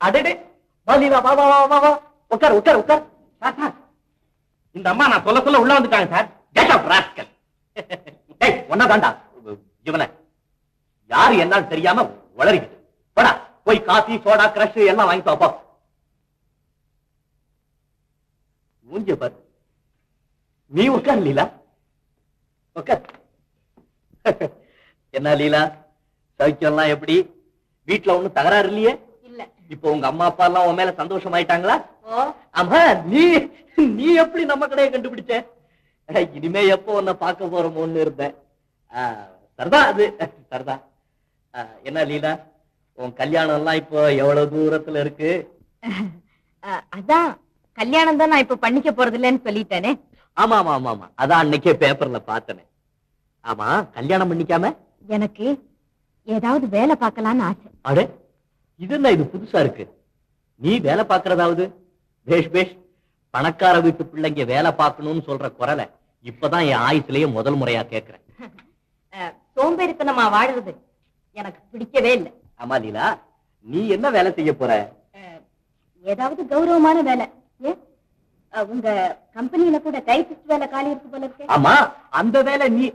அடடே வா வா வா வா வா வா உட்கார் உட்கார் உட்கார். இந்த அம்மா நான் சொல்ல சொல்ல உள்ள வந்துட்டாங்க சார். கெட் அப் ராஸ்கல் டேய் ஒன்னா தாண்டா இவனை. யாரு என்னன்னு தெரியாம வளரிக்கிட்டு போடா போய் காபி சோடா கிரஷ் எல்லாம் வாங்கிட்டு வாப்பா மூஞ்ச பாரு. நீ உட்கார் லீலா. உட்கார். என்ன லீலா? சௌக்கியம்லாம் எப்படி? வீட்டுல ஒண்ணும் தகராறு இல்லையே? இப்போ உங்க அம்மா அப்பா எல்லாம் உன் மேல சந்தோஷமாயிட்டாங்களா? ஆமா நீ நீ எப்படி நம்ம கடையை கண்டுபிடிச்ச? இனிமே எப்போ உன்னை பார்க்க போறோமோன்னு இருந்தேன். சரிதான் அது சரிதான் என்ன லீலா உன் கல்யாணம் எல்லாம் இப்போ எவ்வளவு தூரத்துல இருக்கு? அதான் கல்யாணம் தான் நான் இப்ப பண்ணிக்க போறது இல்லைன்னு சொல்லிட்டேனே. ஆமா ஆமா ஆமா ஆமா. அதான் அன்னைக்கே பேப்பர்ல பார்த்தனே. ஆமா கல்யாணம் பண்ணிக்காம? எனக்கு ஏதாவது வேலை பார்க்கலாம்னு ஆசை. அடே இது என்ன இது புதுசா இருக்கு. நீ வேலை பாக்குறதாவது பேஷ் பேஷ். பணக்கார வீட்டு பிள்ளைங்க வேலை பார்க்கணும்னு சொல்ற குரலை இப்பதான் என் ஆயுசுலயே முதல் முறையா கேக்குறேன் சோம்பேறித்தனமா வாழுறது எனக்கு பிடிக்கவே இல்லை. ஆமா லீலா. நீ என்ன வேலை செய்ய போற? ஏதாவது கௌரவமான வேலை. உங்க கம்பெனில கூட டைபிஸ்ட் வேலை காலி இருக்கு போல இருக்கு. ஆமா அந்த வேலை நீ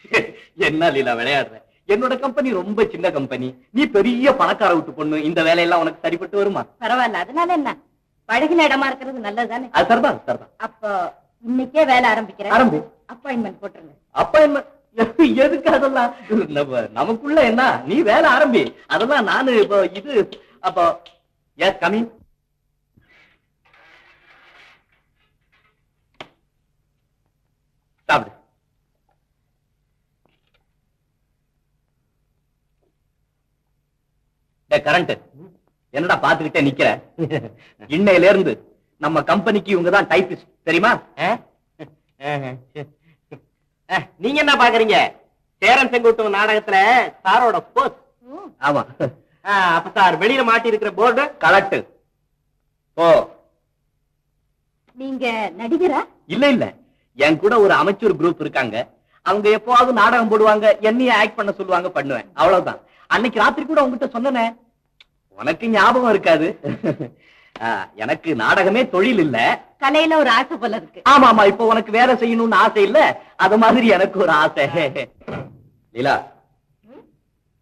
என்ன லீலா விளையாடுற? என்னோட கம்பெனி ரொம்ப சின்ன கம்பெனி நீ பெரிய பணக்கார விட்டு பொண்ணு இந்த வேலையெல்லாம் உனக்கு சரிப்பட்டு வருமா? பரவாயில்ல அதனால என்ன? பழகின இடமா இருக்கிறது நல்லதுதானே? அது சரிதான் சரிதான். அப்போ இன்னைக்கே வேலை ஆரம்பிக்கிறேன். ஆரம்பி. அப்பாயின்மெண்ட் போட்டுருங்க. அப்ப என்ன எதுக்கு அதெல்லாம்? நமக்குள்ள என்ன? நீ வேலை ஆரம்பி. அதெல்லாம் நானு இப்போ இது அப்போ எஸ் கமிங் சாப்பிடு. கரண்ட். என்னடா பாத்துக்கிட்டே நிக்கிற? இன்னையில இருந்து நம்ம கம்பெனிக்கு இவங்க தான் டைபிஸ்ட் தெரியுமா நீங்க என்ன பாக்குறீங்க சேரன் செங்குட்டு நாடகத்துல சாரோட போஸ் ஆமா. அப்ப சார் வெளியில மாட்டி இருக்கிற போர்டு கலெக்ட் ஓ. நீங்க நடிகரா? இல்ல இல்ல. என் கூட ஒரு அமைச்சர் குரூப் இருக்காங்க. அவங்க எப்போவாவது நாடகம் போடுவாங்க என்னைய ஆக்ட் பண்ண சொல்லுவாங்க பண்ணுவேன். அவ்வளவுதான். அன்னைக்கு ராத்திரி கூட உங்ககிட்ட சொன்னனே உனக்கு ஞாபகம் இருக்காது. எனக்கு நாடகமே தொழில் இல்ல. கலையில ஒரு ஆசை போல இருக்கு. ஆமா ஆமா இப்போ உனக்கு வேலை செய்யணும்னு ஆசை இல்ல. அது மாதிரி எனக்கு ஒரு ஆசை. லீலா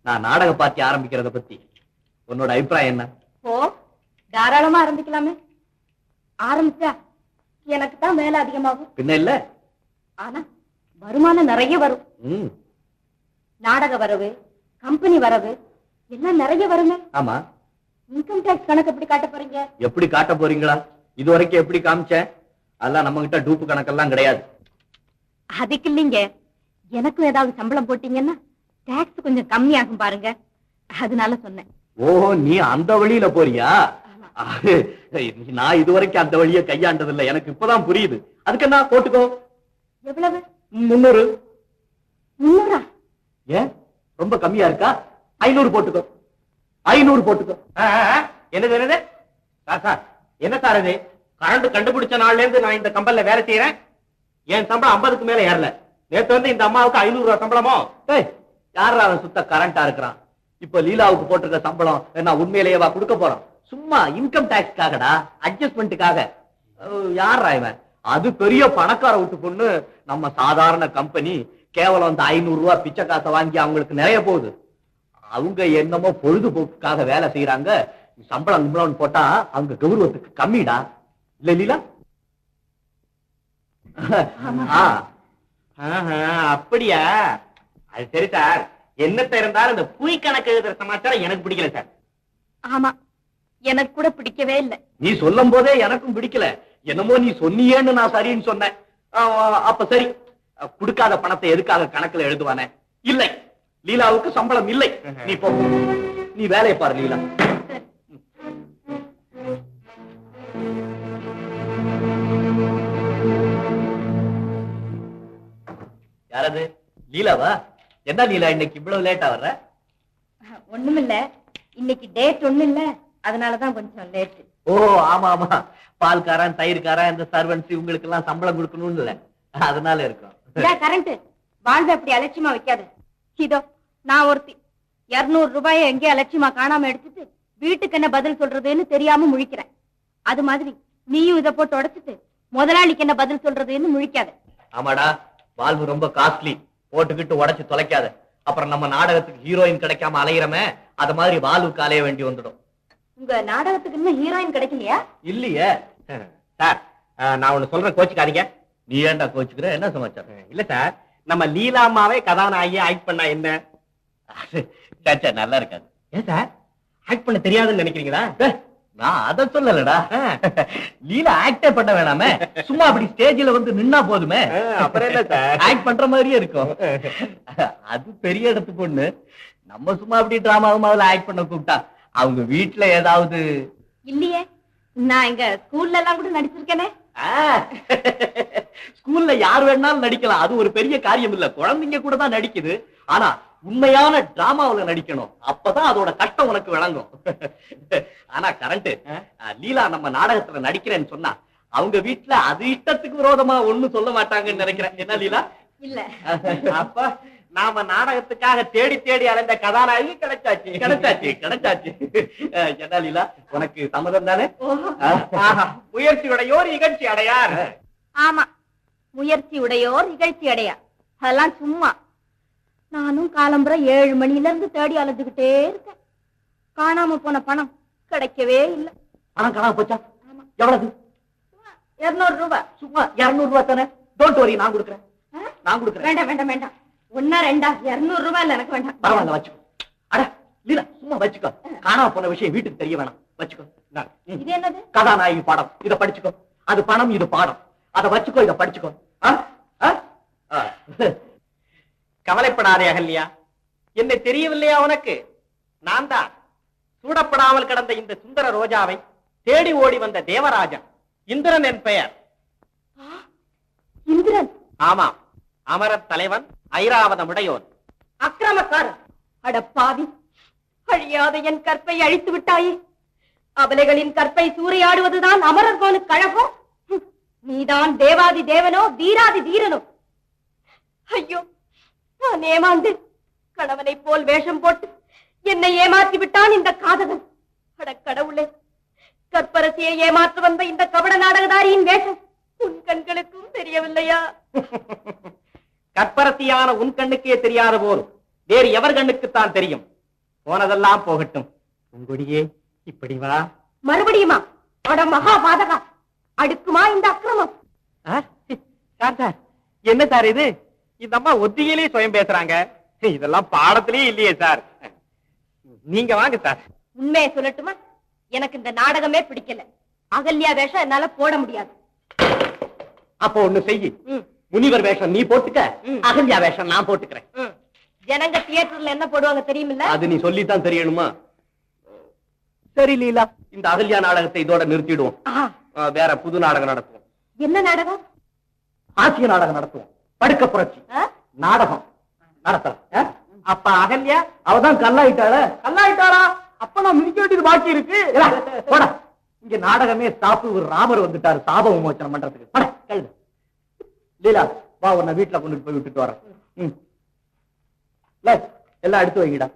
நான் நாடக பார்ட்டி ஆரம்பிக்கிறத பத்தி உன்னோட அபிப்பிராயம் என்ன? ஓ தாராளமா ஆரம்பிக்கலாமே. ஆரம்பிச்சா எனக்கு தான் வேலை அதிகமாகும். பின்ன இல்ல? ஆனா வருமானம் நிறைய வரும். நாடக வரவு கம்பெனி வரவு எல்லாம் நிறைய வருமே. ஆமா. இன்கம் டேக்ஸ் கணக்கு எப்படி காட்ட போறீங்க? எப்படி காட்ட போறீங்களா? இது வரைக்கும் எப்படி காமிச்சேன்? அதெல்லாம் நம்ம கிட்ட டூப்பு கணக்கெல்லாம் கிடையாது. அதுக்கு இல்லைங்க. எனக்கும் ஏதாவது சம்பளம் போட்டீங்கன்னா டேக்ஸ் கொஞ்சம் கம்மியாகும் பாருங்க. அதனால சொன்னேன். ஓஹோ நீ அந்த வழியில போறியா? நான் இது வரைக்கும் அந்த வழியை கையாண்டது இல்ல எனக்கு இப்பதான் புரியுது. அதுக்கு என்ன போட்டுக்கோ. எவ்வளவு? முன்னூறு முன்னூறா ஏன்? ரொம்ப கம்மியா இருக்கா? ஐநூறு போட்டுக்கோ. ஐநூறு போட்டுக்கோ. என்னது என்னது? சார் சார் என்ன சார் இது? கரண்ட் கண்டுபிடிச்ச நாள்ல இருந்து நான் இந்த கம்பல்ல வேலை செய்யறேன் என் சம்பளம் ஐம்பதுக்கு மேல ஏறல. நேத்து வந்து இந்த அம்மாவுக்கு ஐநூறு ரூபாய் சம்பளமோ? ஏய் யாரா அவன் சுத்த கரண்டா இருக்கிறான்? இப்ப லீலாவுக்கு போட்டிருக்க சம்பளம் நான் உண்மையிலேயேவா கொடுக்க போறோம் சும்மா இன்கம் டாக்ஸ்க்காகடா அட்ஜஸ்ட்மெண்ட்டுக்காக யாரா இவன்? அது பெரிய பணக்கார விட்டு பொண்ணு. நம்ம சாதாரண கம்பெனி கேவலம் அந்த ஐநூறு ரூபாய் பிச்சை காசை வாங்கி அவங்களுக்கு நிறைய போகுது. அவங்க என்னமோ பொழுதுபோக்குக்காக வேலை செய்யறாங்க சம்பளம் கிம்பளம்னு போட்டா அவங்க கௌரவத்துக்கு கம்மிடா. இல்ல லீலா? ஆ. ஆஹா, அப்படியா? அது சரி சார். என்னத்த இருந்தாலும் இந்த புய் கணக்கு எழுதுற சமாச்சாரம் எனக்கு பிடிக்கல சார். ஆமா. எனக்கு கூட பிடிக்கவே இல்லை. நீ சொல்லும் போதே எனக்கும் பிடிக்கல. என்னமோ நீ சொன்னியேன்னு நான் சரின்னு சொன்னேன். அப்ப சரி. கொடுக்காத பணத்தை எதுக்காக கணக்குல எழுதுவானே? இல்லை. லீலாவுக்கு சம்பளம் இல்லை. நீ போ. நீ வேலையை பாரு லீலா. யாரது? லீலாவா? என்ன லீலா இன்னைக்கு இவ்வளவு லேட்டா வர்ற? ஒண்ணுமில்ல. இன்னைக்கு டேட் ஒண்ணு இல்ல அதனாலதான் கொஞ்சம் லேட் ஓ ஆமா ஆமா. பால்காரன் தயிர்காரன் இந்த சர்வன்ஸ் இவங்களுக்கு எல்லாம் சம்பளம் கொடுக்கணும்னு இல்ல. அதனால இருக்கும். கரண்ட் வாழ்வை அப்படி அலட்சியமா வைக்காது. இதோ நான் ஒருத்தி. இருநூறு ரூபாயை எங்கேயோ அலட்சியமா காணாம எடுத்துட்டு வீட்டுக்கு என்ன பதில் சொல்றதுன்னு தெரியாம முழிக்கிறேன். அது மாதிரி நீயும் இத போட்டு உடைச்சிட்டு முதலாளிக்கு என்ன பதில் சொல்றதுன்னு முழிக்காத. ஆமாடா வால்வு ரொம்ப காஸ்ட்லி போட்டுக்கிட்டு உடைச்சு தொலைக்காத. அப்புறம் நம்ம நாடகத்துக்கு ஹீரோயின் கிடைக்காம அலையிறமே அது மாதிரி வால்வுக்கு அலைய வேண்டி வந்துடும். உங்க நாடகத்துக்கு இன்னும் ஹீரோயின் கிடைக்கலையா? இல்லையே. சார் நான் ஒண்ணு சொல்றேன் கோச்சுக்காதீங்க. நீ ஏன்டா கோச்சுக்கிற? என்ன சமாச்சாரம்? இல்ல சார் நம்ம லீலாமாவே கதாநாயகியா ஆக்ட் பண்ணா என்ன? சச்சா நல்லா இருக்காது. ஏன் சார் ஆக்ட் பண்ண தெரியாதுன்னு நினைக்கிறீங்களா? நான் அத சொல்லலடா. லீலா ஆக்டே பண்ண வேணாமே. சும்மா அப்படி ஸ்டேஜ்ல வந்து நின்னா போதுமே. அப்புறம் என்ன சார் ஆக்ட் பண்ற மாதிரியே இருக்கும். அது பெரிய இடத்து பொண்ணு. நம்ம சும்மா அப்படி டிராமா முதல்ல ஆக்ட் பண்ண கூப்பிட்டா அவங்க வீட்டுல ஏதாவது இல்லையே. நான் எங்க ஸ்கூல்ல எல்லாம் கூட நடிச்சிருக்கேனே. ஸ்கூல்ல யார் வேணாலும் நடிக்கலாம். அது ஒரு பெரிய காரியம் இல்ல. குழந்தைங்க கூட தான் நடிக்குது. ஆனா உண்மையான டிராமாவுல நடிக்கணும். அப்பதான் அதோட கஷ்டம் உனக்கு விளங்கும். ஆனா கரண்ட் லீலா நம்ம நாடகத்துல நடிக்கிறேன்னு சொன்னா அவங்க வீட்டுல அது இஷ்டத்துக்கு விரோதமா ஒண்ணும் சொல்ல மாட்டாங்கன்னு நினைக்கிறேன். என்ன லீலா? இல்ல. அப்ப நாம நாடகத்துக்காக தேடி தேடி அலைந்த கதாநாயகி கிடைச்சாச்சு. கிடைச்சாச்சு கிடைச்சாச்சு. என்ன லீலா? உனக்கு சம்மதம் தானே? முயற்சியுடையோர் இகழ்ச்சி அடையார். ஆமா. முயற்சி உடையோர் இகழ்ச்சி அடையா. அதெல்லாம் சும்மா. நானும் காலம்புற ஏழு மணில இருந்து தேடி அலைஞ்சுகிட்டே இருக்கேன். காணாம போன பணம் கிடைக்கவே இல்ல. பணம் காணாம போச்சா. எவ்வளவு? இருநூறு ரூபாய். சும்மா இருநூறு ரூபாய் தானே? டோன்ட் வரி நான் கொடுக்குறேன்? நான் கொடுக்குறேன். வேண்டாம் வேண்டாம் வேண்டாம். ஒன்னா ரெண்டா? இருநூறு ரூபாய் இல்ல எனக்கு வேண்டாம். பரவாயில்ல வச்சுக்கோ. அட லீலா சும்மா வச்சுக்கோ. காணாம போன விஷயம் வீட்டுக்கு தெரிய வேணாம். வச்சுக்கோ. இது என்னது? கதாநாயகி பாடம். இத படிச்சுக்கோ. அது பணம் இது பாடம். அத வச்சுக்கோ இத படிச்சுக்கோ. கவலைப்படாதே அகல்யா. என்ன தெரியவில்லையா உனக்கு? நான் தான் சூடப்படாமல் கிடந்த இந்த சுந்தர ரோஜாவை தேடி ஓடி வந்த தேவராஜன். இந்திரன் என் பெயர். இந்திரன்? ஆமாம். அமரத் தலைவன் ஐராவதம் உடையோன் அக்கிரமக்காரன். அட பாவி. அழியாத என் கற்பை அழித்து விட்டாயே அபலைகளின் கற்பை சூறையாடுவதுதான் அமரர்கோனுக்கு கழகம். நீதான் தேவாதி தேவனோ வீராதி வீரனோ ஐயோ நான் ஏமாந்து கணவனை போல் வேஷம் போட்டு என்னை ஏமாற்றி விட்டான் இந்த காதகன் அட கடவுளே கற்பரசியை ஏமாற்ற வந்த இந்த கபட நாடகதாரியின் வேஷம் உன் கண்களுக்கும் தெரியவில்லையா? கற்பரத்தியான உன் கண்ணுக்கே தெரியாத போது வேறு எவர் கண்ணுக்குத்தான் தெரியும்? போனதெல்லாம் போகட்டும். உங்குடியே இப்படி வா. மறுபடியுமா? அட மகா பாதகா அடுக்குமா இந்த அக்கிரமம்? Sir sir. என்ன சார் இது? இந்த அம்மா ஒத்தியிலே சுயம் பேசுறாங்க. இதெல்லாம் பாடத்திலேயே இல்லையே சார். நீங்க வாங்க சார். உண்மையை சொல்லட்டுமா? எனக்கு இந்த நாடகமே பிடிக்கல. அகல்யா வேஷம் என்னால போட முடியாது. அப்போ ஒண்ணு செய்யி. முனிவர் வேஷம் நீ போட்டுக்க. அகல்யா வேஷம் நான் போட்டுக்கிறேன். ஜனங்க தியேட்டர்ல என்ன போடுவாங்க தெரியுமில்ல? அது நீ சொல்லித்தான் தெரியணுமா? சரி லீலா. இந்த அகல்யா நாடகத்தை இதோட நிறுத்திடுவோம். வேற புது நாடகம் நடத்துவோம். என்ன நாடகம்? ஆசிய நாடகம் நடத்துவோம். படுக்க புரட்சி? நாடகம். நடத்தலாம்? அப்ப அகல்யா அவதான் கல்லாயிட்டாள. கல்லாயிட்டாளா? அப்ப நான் மிதிக்க வேண்டியது பாக்கி இருக்கு. இங்க நாடகமே ஸ்டாப் ஒரு ராமர் வந்துட்டாரு. சாப விமோச்சனம் பண்றதுக்கு. லீலா வா உன்னை வீட்டுல கொண்டு போய் விட்டுட்டு வரேன். எல்லாம் எடுத்து வைங்கடா.